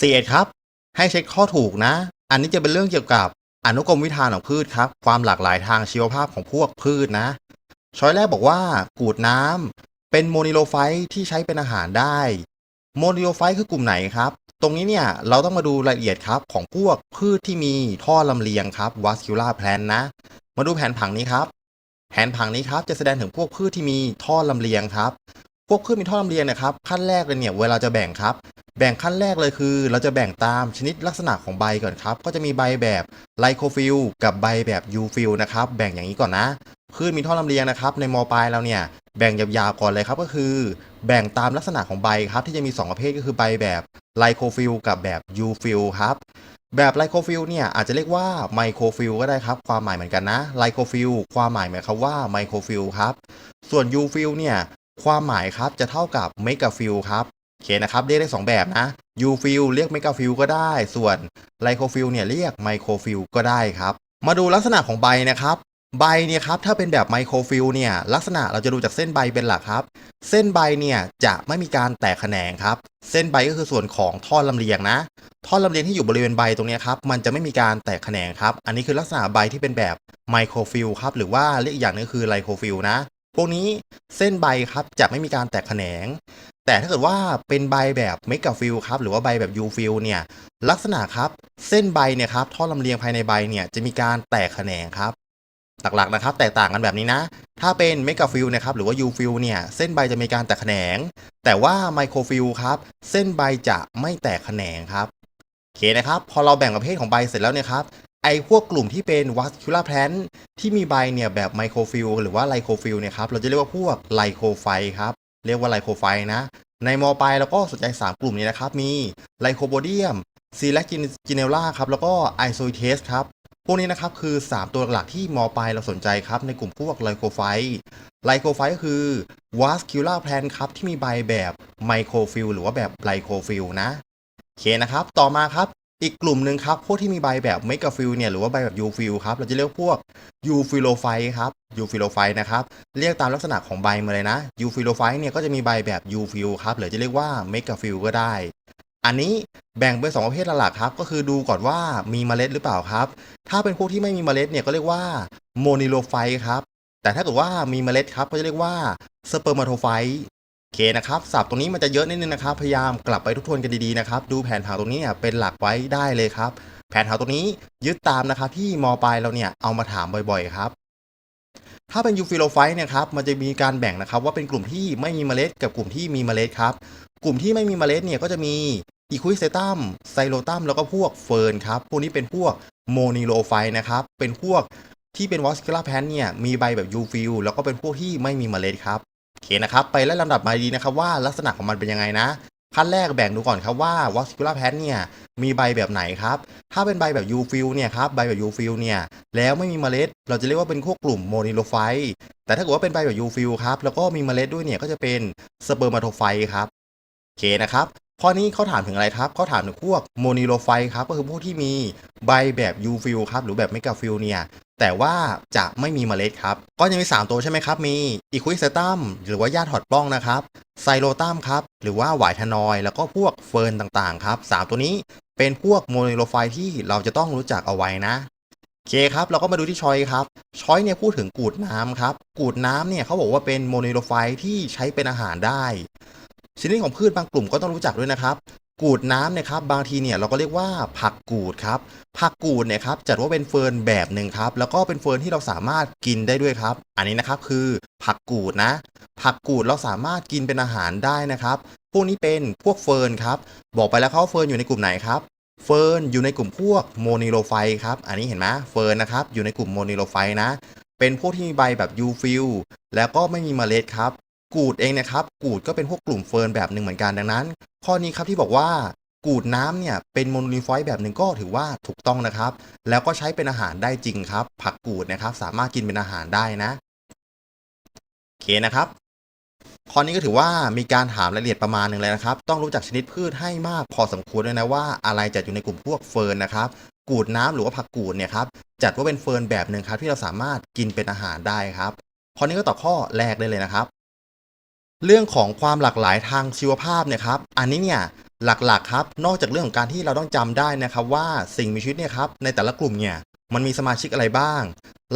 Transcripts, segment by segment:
เสียดครับ ให้เช็คข้อถูกนะ อันนี้จะเป็นเรื่องเกี่ยวกับอนุกรมวิธานของพืชครับ ความหลากหลายทางชีวภาพของพวกพืชนะ ช้อยแรกบอกว่า กูดน้ำเป็นโมนิโลไฟต์ที่ใช้เป็นอาหารได้ โมนิโลไฟต์คือกลุ่มไหนครับ ตรงนี้เนี่ยเราต้องมาดูรายละเอียดครับของพวกพืชที่มีท่อลำเลียงครับ vascular plan นะ มาดูแผนผังนี้ครับ แผนผังนี้ครับจะแสดงถึงพวกพืชที่มีท่อลำเลียงครับ พวกพืชมีท่อลำเลียงนะครับขั้นแรกเลยเนี่ยเวลาจะแบ่งครับ แบ่งขั้นแรกเลยคือ เราจะแบ่งตามชนิดลักษณะของใบก่อนครับ ก็จะมีใบแบบไลโคฟิลกับใบแบบยูฟิลนะครับแบ่งอย่างนี้ก่อนนะพืชมีท่อลำเลียงนะครับในมอปลายเราเนี่ยแบ่งหยาบๆก่อนเลยครับก็คือ แบ่งตามลักษณะของใบครับ ที่จะมี 2 ประเภทก็คือใบแบบไลโคฟิลกับแบบยูฟิลครับแบบไลโคฟิลเนี่ยอาจจะเรียกว่าไมโครฟิลก็ได้ครับ ความหมายเหมือนกันนะไลโคฟิลความหมายหมายความว่าไมโครฟิลครับ ส่วนยูฟิลเนี่ย ความหมายครับจะเท่ากับเมกะฟิลครับโอเคนะครับเรียกได้ 2 แบบนะยูฟิลเรียกเมกะฟิลก็ได้ ส่วนไลโคฟิลเนี่ยเรียกไมโครฟิลก็ได้ครับ มาดูลักษณะของใบนะครับใบเนี่ยครับถ้าเป็นแบบไมโครฟิลเนี่ยลักษณะเราจะดูจากเส้นใบเป็นหลักครับ เส้นใบเนี่ยจะไม่มีการแตกแขนงครับ เส้นใบก็คือส่วนของท่อลำเลียงนะท่อลำเลียงที่อยู่บริเวณใบตรงนี้ครับมันจะไม่มีการแตกแขนงครับ อันนี้คือลักษณะใบที่เป็นแบบไมโครฟิลครับหรือว่าเรียกอีกอย่างนึงคือไลโครฟิลนะ พวกนี้เส้นใบครับจะไม่มีการแตกแขนง แต่ถ้าเกิดว่าเป็นใบแบบเมกะฟิลครับหรือว่าใบแบบยูฟิลเนี่ยลักษณะครับเส้นใบเนี่ยครับท่อลำเลียงภายในใบเนี่ยจะมีการแตกแขนงครับหลักๆนะครับแตกต่างกันแบบนี้นะ ถ้าเป็นเมกะฟิลนะครับหรือว่ายูฟิลเนี่ยเส้นใบจะมีการแตกแขนง แต่ว่าไมโครฟิลครับเส้นใบจะไม่แตกแขนงครับโอเคนะครับ พอเราแบ่งประเภทของใบเสร็จแล้วเนี่ยครับ พวกกลุ่มที่เป็น vascular plant ที่มีใบเนี่ยแบบไมโครฟิลหรือว่าไลโคฟิลเนี่ยครับเราจะเรียกว่าพวกไลโคไฟครับเรียกว่าไลโคไฟนะในมอปลายเราก็สนใจ 3 กลุ่มนี้นะครับ มีไลโคโบเดียมซีแลกจิเนล่าครับแล้วก็ไอโซเทสครับพวกนี้นะครับคือ 3 ตัวหลักที่มอปลายเราสนใจครับในกลุ่มพวกไลโคไฟไลโคไฟก็คือ vascular plant ครับที่มีใบแบบไมโครฟิลหรือว่าแบบไลโคฟิลนะโอเคนะครับ ต่อมาครับ อีกกลุ่มหนึ่งครับ พวกที่มีใบแบบเมกะฟิลเนี่ยหรือว่าใบแบบยูฟิลครับ เราจะเรียกพวกยูฟิโลไฟครับยูฟิโลไฟนะครับ เรียกตามลักษณะของใบมาเลยนะยูฟิโลไฟเนี่ยก็จะมีใบแบบยูฟิลครับหรือจะเรียกว่าเมกะฟิลก็ได้ อันนี้แบ่งเป็นสองประเภทหลักครับ ก็คือดูก่อนว่ามีเมล็ดหรือเปล่าครับ ถ้าเป็นพวกที่ไม่มีเมล็ดเนี่ยก็เรียกว่าโมนิโลไฟครับแต่ถ้าเกิดว่ามีเมล็ดครับก็จะเรียกว่าสเปอร์มาโทไฟ โอเคนะครับศัพท์ตรงนี้มันจะเยอะนิดนึงนะครับ พยายามกลับไปทบทวนกันดีๆนะครับ ดูแผนผังตรงนี้เป็นหลักไว้ได้เลยครับ แผนผังตรงนี้ยึดตามนะครับที่มปลายเราเนี่ยเอามาถามบ่อยๆครับถ้าเป็นยูฟิโลไฟเนี่ยครับมันจะมีการแบ่งนะครับว่าเป็นกลุ่มที่ไม่มีเมล็ดกับกลุ่มที่มีเมล็ดครับ กลุ่มที่ไม่มีเมล็ดเนี่ยก็จะมีอีควิสเซตัมไซโลตัมแล้วก็พวกเฟิร์นครับพวกนี้เป็นพวกโมนิโลไฟนะครับเป็นพวกที่เป็นวอสคิลาแพนเนี่ยมีใบแบบยูฟิลแล้วก็เป็นพวกที่ไม่มีเมล็ดครับ โอเคนะครับ ไปไล่ลำดับมาดีนะครับว่าลักษณะของมันเป็นยังไงนะ ขั้นแรกแบ่งดูก่อนครับว่าวัชพูลาร์แพดเนี่ยมีใบแบบไหนครับ ถ้าเป็นใบแบบยูฟิลเนี่ยครับใบแบบยูฟิลเนี่ยแล้วไม่มีเมล็ด เราจะเรียกว่าเป็นพวกกลุ่มโมนิโลไฟแต่ถ้าเกิดว่าเป็นใบแบบยูฟิลครับแล้วก็มีเมล็ดด้วยเนี่ยก็จะเป็นสเปอร์มาโทไฟครับโอเคนะครับ ข้อนี้เขาถามถึงอะไรครับเขาถามถึงพวก monilophyte ครับ ก็คือพวกที่มีใบแบบ u f i l ครับ หรือแบบ megaphyll เนี่ยแต่ว่าจะไม่มีเมล็ดครับ ก็ยังมี 3 ตัวใช่ไหมครับ มีอีควิสตัมหรือว่าหญ้าถอดปล้องนะครับ ไซโลตัมครับ หรือว่าหวายทนอย แล้วก็พวกเฟิร์นต่างๆ ครับ 3 ตัวนี้เป็นพวกโมโนโลไฟที่เราจะต้องรู้จักเอาไว้นะโอเคครับ เราก็มาดูที่ชอยครับ ชอยเนี่ยพูดถึงกูดน้ำครับ กูดน้ำเนี่ยเขาบอกว่าเป็นโมโนโลไฟที่ใช้เป็นอาหารได้ ชนิดของพืชบางกลุ่มก็ต้องรู้จักด้วยนะครับ กูดน้ำเนี่ยครับบางทีเนี่ยเราก็เรียกว่าผักกูดครับ ผักกูดเนี่ยครับจัดว่าเป็นเฟิร์นแบบหนึ่งครับ แล้วก็เป็นเฟิร์นที่เราสามารถกินได้ด้วยครับ อันนี้นะครับคือผักกูดนะ ผักกูดเราสามารถกินเป็นอาหารได้นะครับ พวกนี้เป็นพวกเฟิร์นครับ บอกไปแล้วเขาเฟิร์นอยู่ในกลุ่มไหนครับเฟิร์นอยู่ในกลุ่มพวกโมนิโลไฟครับ อันนี้เห็นไหมเฟิร์นนะครับอยู่ในกลุ่มโมนิโลไฟนะ เป็นพวกที่มีใบแบบยูฟิลแล้วก็ไม่มีเมล็ดครับ กูดเองนะครับ กูดก็เป็นพวกกลุ่มเฟิร์นแบบหนึ่งเหมือนกันดังนั้น ข้อนี้ครับที่บอกว่ากูดน้ำเนี่ยเป็นโมโนลิฟอยแบบหนึ่งก็ถือว่าถูกต้องนะครับ แล้วก็ใช้เป็นอาหารได้จริงครับ ผักกูดนะครับสามารถกินเป็นอาหารได้นะโอเคนะครับ ข้อนี้ก็ถือว่ามีการถามรายละเอียดประมาณหนึ่งเลยนะครับ ต้องรู้จักชนิดพืชให้มากพอสมควรด้วยนะว่า อะไรจัดอยู่ในกลุ่มพวกเฟิร์นนะครับกูดน้ำหรือว่าผักกูดเนี่ยครับจัดว่าเป็นเฟิร์นแบบหนึ่งครับที่เราสามารถกินเป็นอาหารได้ครับข้อนี้ก็ตอบข้อแรกได้เลยนะครับ เรื่องของความหลากหลายทางชีวภาพเนี่ยครับอันนี้เนี่ยหลักๆครับนอกจากเรื่องของการที่เราต้องจำได้นะครับว่าสิ่งมีชีวิตเนี่ยครับในแต่ละกลุ่มเนี่ยมันมีสมาชิกอะไรบ้าง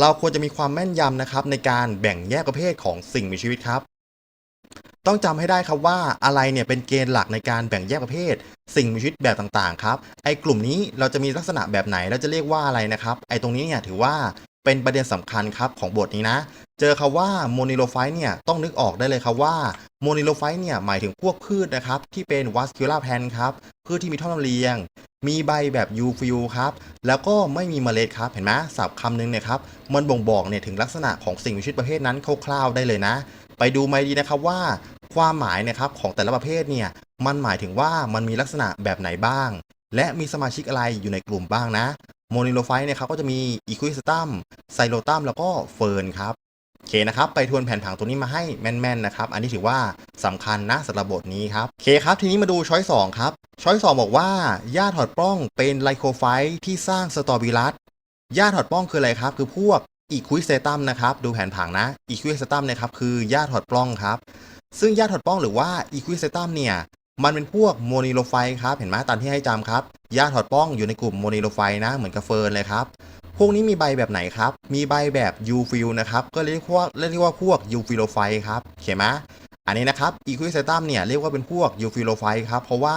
เราควรจะมีความแม่นยำนะครับในการแบ่งแยกประเภทของสิ่งมีชีวิตครับ ต้องจำให้ได้ครับว่าอะไรเนี่ยเป็นเกณฑ์หลักในการแบ่งแยกประเภท สิ่งมีชีวิตแบบต่างๆครับไอ้กลุ่มนี้เราจะมีลักษณะแบบไหนเราจะเรียกว่าอะไรนะครับ ไอ้ตรงนี้เนี่ยถือว่า เป็นประเด็นสำคัญครับของบทนี้นะ เจอคาว่าโมนิโลไฟเนี่ยต้องนึกออกได้เลยครับว่าโมนิโลไฟเนี่ยหมายถึงพวกพืชนะครับที่เป็นวัสคิล่าแพนครับพืชที่มีท่อนลำเลียง มีใบแบบยูฟิวครับแล้วก็ไม่มีเมล็ดครับเห็นไหมศัพท์คำหนึงเนี่ยครับมันบ่งบอกเนี่ยถึงลักษณะของสิ่งมีชีวิตประเภทนั้นคร่าวๆได้เลยนะ ไปดูมาดีนะครับว่า ความหมายนะครับของแต่ละประเภทเนี่ยมันหมายถึงว่ามันมีลักษณะแบบไหนบ้าง และมีสมาชิกอะไรอยู่ในกลุ่มบ้างนะโมนิโลไฟเนี่ยครับก็จะมีอีควิสตัมไซโลตัมแล้วก็เฟิร์นครับโอเคนะครับ ไปทวนแผนผังตัวนี้มาให้แม่นๆนะครับ อันนี้ถือว่าสำคัญนะสำหรับบทนี้ครับโอเคครับ ทีนี้มาดูช้อย2ครับ ช้อย2บอกว่าหญ้าถอดปล้องเป็นไลโคไฟต์ที่สร้างสตอบิลัสหญ้าถอดปล้องคืออะไรครับ คือพวกอีควิสตัมนะครับดูแผนผังนะอีควิสตัมนะครับคือหญ้าถอดปล้องครับซึ่งหญ้าถอดปล้องหรือว่าอีควิสตัมเนี่ย มันเป็นพวกโมนิโลไฟครับ เห็นไหมตามที่ให้จำครับหญ้าถอดป้องอยู่ในกลุ่มโมนิโลไฟนะ เหมือนกับเฟิร์นเลยครับ พวกนี้มีใบแบบไหนครับ มีใบแบบยูฟิลนะครับ ก็เรียกว่าเรียกว่าพวกยูฟิโลไฟครับเขียนไหมอันนี้นะครับอีควิสตัมเนี่ยเรียกว่าเป็นพวกยูฟิโลไฟครับ เพราะว่า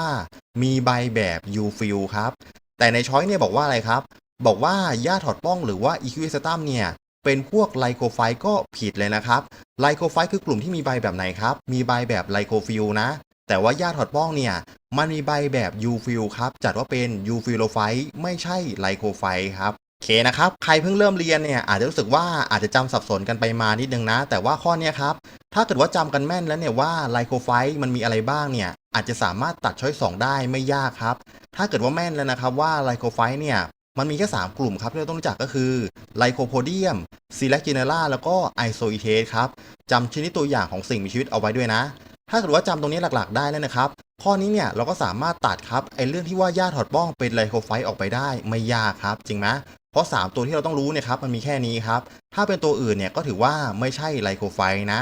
มีใบแบบยูฟิลครับ แต่ในช้อยเนี่ยบอกว่าอะไรครับ บอกว่าหญ้าถอดป้องหรือว่าอีควิสตัมเนี่ยเป็นพวกไลโคไฟก็ผิดเลยนะครับ ไลโคไฟคือกลุ่มที่มีใบแบบไหนครับ มีใบแบบไลโคฟิลนะ แต่ว่าหญ้าถอดป้องเนี่ย มันมีใบแบบยูฟิลครับ จัดว่าเป็นยูฟิโลไฟไม่ใช่ไลโคไฟครับโอเคนะครับ ใครเพิ่งเริ่มเรียนเนี่ยอาจจะรู้สึกว่าอาจจะจำสับสนกันไปมานิดนึงนะ แต่ว่าข้อนี้ครับ ถ้าเกิดว่าจำกันแม่นแล้วเนี่ยว่าไลโคไฟมันมีอะไรบ้างเนี่ย อาจจะสามารถตัดช้อยสองได้ไม่ยากครับ ถ้าเกิดว่าแม่นแล้วนะครับว่าไลโคไฟเนี่ยมันมีแค่ 3 กลุ่มครับที่เราต้องรู้จักก็คือไลโคโพเดียมซีแลกจิเนล่าแล้วก็ไอโซอิเทสครับจำชนิดตัวอย่างของสิ่งมีชีวิตเอาไว้ด้วยนะ ถ้าเกิดว่าจำตรงนี้หลักๆ ได้แล้วนะครับ ข้อนี้เนี่ยเราก็สามารถตัดครับไอเรื่องที่ว่าหญ้าถอดบ้องเป็นไลโคไฟต์ออกไปได้ไม่ยากครับ จริงไหมเพราะ 3 ตัวที่เราต้องรู้เนี่ยครับมันมีแค่นี้ครับ ถ้าเป็นตัวอื่นเนี่ยก็ถือว่าไม่ใช่ไลโคไฟต์นะ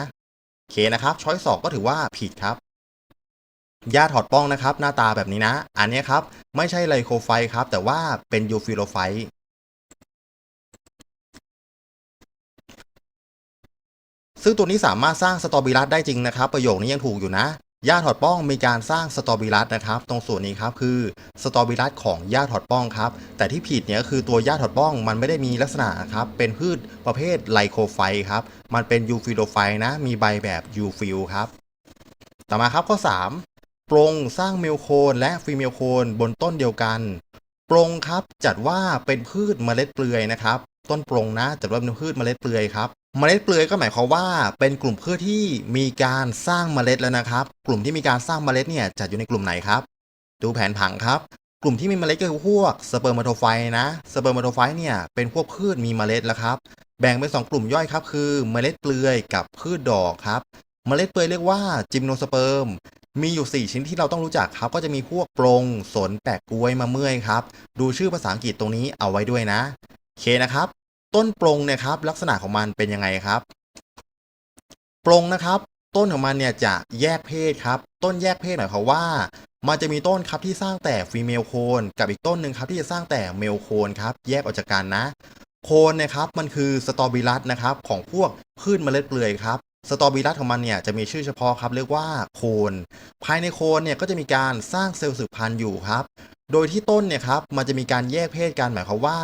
โอเคนะครับช้อยสองก็ถือว่าผิดครับหญ้าถอดป้องนะครับ หน้าตาแบบนี้นะ อันนี้ครับ ไม่ใช่ไลโคไฟต์ครับ แต่ว่าเป็นยูฟิโลไฟ ซึ่งตัวนี้สามารถสร้างสตอบิลัสได้จริงนะครับ ประโยคนี้ยังถูกอยู่นะหญ้าถอดป้องมีการสร้างสตอบิลัสนะครับ ตรงส่วนนี้ครับคือสตอบิลัสของหญ้าถอดป้องครับ แต่ที่ผิดเนี่ยก็คือตัวหญ้าถอดป้องมันไม่ได้มีลักษณะครับ เป็นพืชประเภทไลโคไฟครับ มันเป็นยูฟิโลไฟนะ มีใบแบบยูฟิลครับ ต่อมาครับข้อ 3 ปรงสร้างเมลโคนและฟีเมลโคนบนต้นเดียวกัน ปรงครับจัดว่าเป็นพืชเมล็ดเปลือยนะครับ ต้นปรงนะจัดว่าเป็นพืชเมล็ดเปลือยครับ เมล็ดเปลือยก็หมายความว่าเป็นกลุ่มพืชที่มีการสร้างเมล็ดแล้วนะครับ กลุ่มที่มีการสร้างเมล็ดเนี่ยจัดอยู่ในกลุ่มไหนครับ ดูแผนผังครับ กลุ่มที่มีเมล็ดก็คือพวกสเปิร์มาโทไฟนะสเปิร์มาโทไฟเนี่ยเป็นพวกพืชมีเมล็ดแล้วครับ แบ่งเป็นสองกลุ่มย่อยครับ คือเมล็ดเปลือยกับพืชดอกครับ เมล็ดเปลือยเรียกว่าจิมโนสเปิร์มมีอยู่ 4 ชิ้นที่เราต้องรู้จักครับ ก็จะมีพวกปรงสนแปะกล้วยมะเมื่อยครับ ดูชื่อภาษาอังกฤษตรงนี้เอาไว้ด้วยนะโอเคนะครับ ต้นปรงเนี่ยครับลักษณะของมันเป็นยังไงครับ ปรงนะครับ ต้นของมันเนี่ยจะแยกเพศครับ ต้นแยกเพศหมายความว่า มันจะมีต้นครับที่สร้างแต่ฟีเมลโคนกับอีกต้นหนึ่งครับที่จะสร้างแต่เมลโคนครับแยกออกจากกันนะ โคนนะครับมันคือสตอบิลัสนะครับของพวกพืชเมล็ดเปลือยครับสตอบิลัสของมันเนี่ยจะมีชื่อเฉพาะครับเรียกว่าโคน ภายในโคนเนี่ยก็จะมีการสร้างเซลล์สืบพันธุ์อยู่ครับ โดยที่ต้นเนี่ยครับมันจะมีการแยกเพศกันหมายความว่า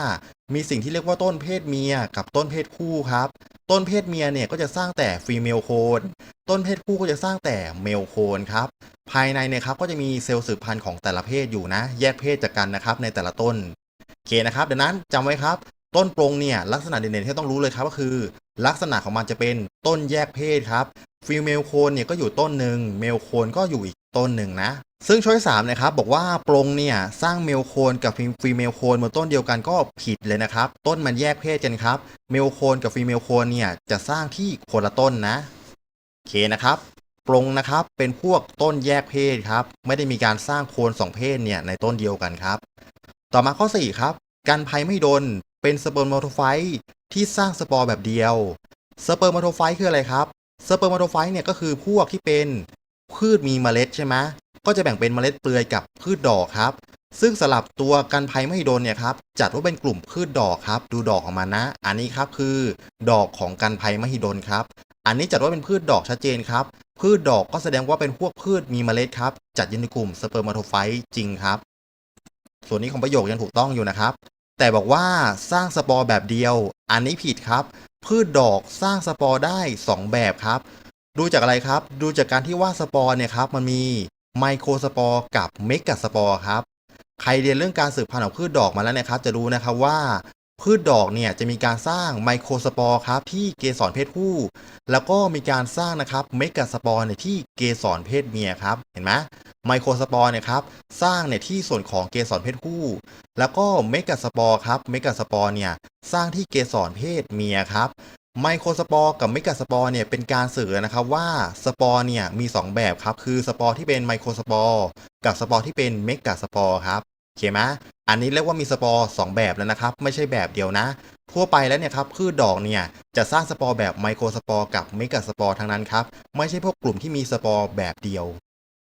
มีสิ่งที่เรียกว่าต้นเพศเมียกับต้นเพศคู่ครับ ต้นเพศเมียเนี่ยก็จะสร้างแต่ฟีเมลโคนต้นเพศคู่ก็จะสร้างแต่เมลโคนครับภายในเนี่ยครับก็จะมีเซลล์สืบพันธุ์ของแต่ละเพศอยู่นะ แยกเพศจากกันนะครับในแต่ละต้นโอเคนะครับดังนั้นจำไว้ครับ ต้นปรงเนี่ยลักษณะเด่นๆที่ต้องรู้เลยครับก็คือ ลักษณะของมันจะเป็นต้นแยกเพศครับฟีเมลโคนเนี่ยก็อยู่ต้นหนึ่งเมลโคนก็อยู่อีกต้นหนึ่งนะ ซึ่งช้อยสามนะครับบอกว่าปรงเนี่ยสร้างเมลโคนกับฟีเมลโคนบนต้นเดียวกันก็ผิดเลยนะครับ ต้นมันแยกเพศกันครับ เมลโคนกับฟีเมลโคนเนี่ยจะสร้างที่คนละต้นนะโอเคนะครับปรงนะครับเป็นพวกต้นแยกเพศครับ ไม่ได้มีการสร้างโคนสองเพศเนี่ยในต้นเดียวกันครับ ต่อมาข้อ4ครับกันภัยไม่โดนเป็นสเปิร์มโทไฟที่สร้างสปอร์แบบเดียวสเปิร์มโทไฟคืออะไรครับสเปิร์มโทไฟเนี่ยก็คือพวกที่เป็นพืชมีเมล็ดใช่ไหม ก็จะแบ่งเป็นเมล็ดเปลือยกับพืชดอกครับ ซึ่งสลับตัวกันภัยมหิดลเนี่ยครับจัดว่าเป็นกลุ่มพืชดอกครับ ดูดอกของมันนะ อันนี้ครับคือ ดอกของกันภัยมหิดลครับ อันนี้จัดว่าเป็นพืชดอกชัดเจนครับ พืชดอกก็แสดงว่าเป็นพวกพืชมีเมล็ดครับ จัดอยู่ในกลุ่มสเปอร์มาโทไฟต์จริงครับ ส่วนนี้ของประโยคยังถูกต้องอยู่นะครับ แต่บอกว่าสร้างสปอร์แบบเดียว อันนี้ผิดครับ พืชดอกสร้างสปอร์ได้ 2 แบบครับดูจากอะไรครับ ดูจากการที่ว่าสปอร์เนี่ยครับ มันมี ไมโครสปอร์กับเมกะสปอร์ครับ ใครเรียนเรื่องการสืบพันธุ์ของพืชดอกมาแล้วนะครับ จะรู้นะครับว่าพืชดอกเนี่ยจะมีการสร้างไมโครสปอร์ครับที่เกสรเพศผู้ แล้วก็มีการสร้างนะครับเมกะสปอร์เนี่ยที่เกสรเพศเมียครับ เห็นไหมไมโครสปอร์เนี่ยครับสร้างเนี่ยที่ส่วนของเกสรเพศผู้ แล้วก็เมกะสปอร์ครับเมกะสปอร์เนี่ยสร้างที่เกสรเพศเมียครับ ไมโครสปอร์กับเมกะสปอร์เนี่ยเป็นการสื่อนะครับว่าสปอร์เนี่ยมี 2 แบบครับ คือสปอร์ที่เป็นไมโครสปอร์กับสปอร์ที่เป็นเมกะสปอร์ครับโอเคไหมอันนี้เรียกว่ามีสปอร์2แบบแล้วนะครับ ไม่ใช่แบบเดียวนะ ทั่วไปแล้วเนี่ยครับพืชดอกเนี่ยจะสร้างสปอร์แบบไมโครสปอร์กับเมกะสปอร์ทั้งนั้นครับ ไม่ใช่พวกกลุ่มที่มีสปอร์แบบเดียว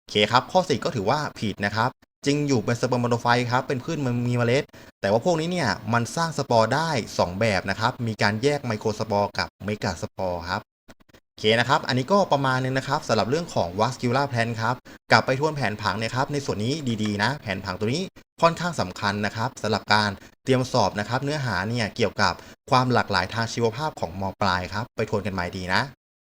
โอเคครับ ข้อ4ก็ถือว่าผิดนะครับ จริงอยู่เป็นสเปอร์มาโนไฟครับเป็นพืชมันมีเมล็ด แต่ว่าพวกนี้เนี่ยมันสร้างสปอร์ได้ 2 แบบนะครับ มีการแยกไมโครสปอร์กับเมกะสปอร์ครับโอเคนะครับ อันนี้ก็ประมาณนึงนะครับสำหรับเรื่องของ vascular plan ครับ กลับไปทวนแผนผังเนี่ยครับ ในส่วนนี้ดีๆนะ แผนผังตัวนี้ค่อนข้างสำคัญนะครับสำหรับการเตรียมสอบนะครับ เนื้อหาเนี่ยเกี่ยวกับความหลากหลายทางชีวภาพของมปลายครับ ไปทวนกันใหม่ดีนะ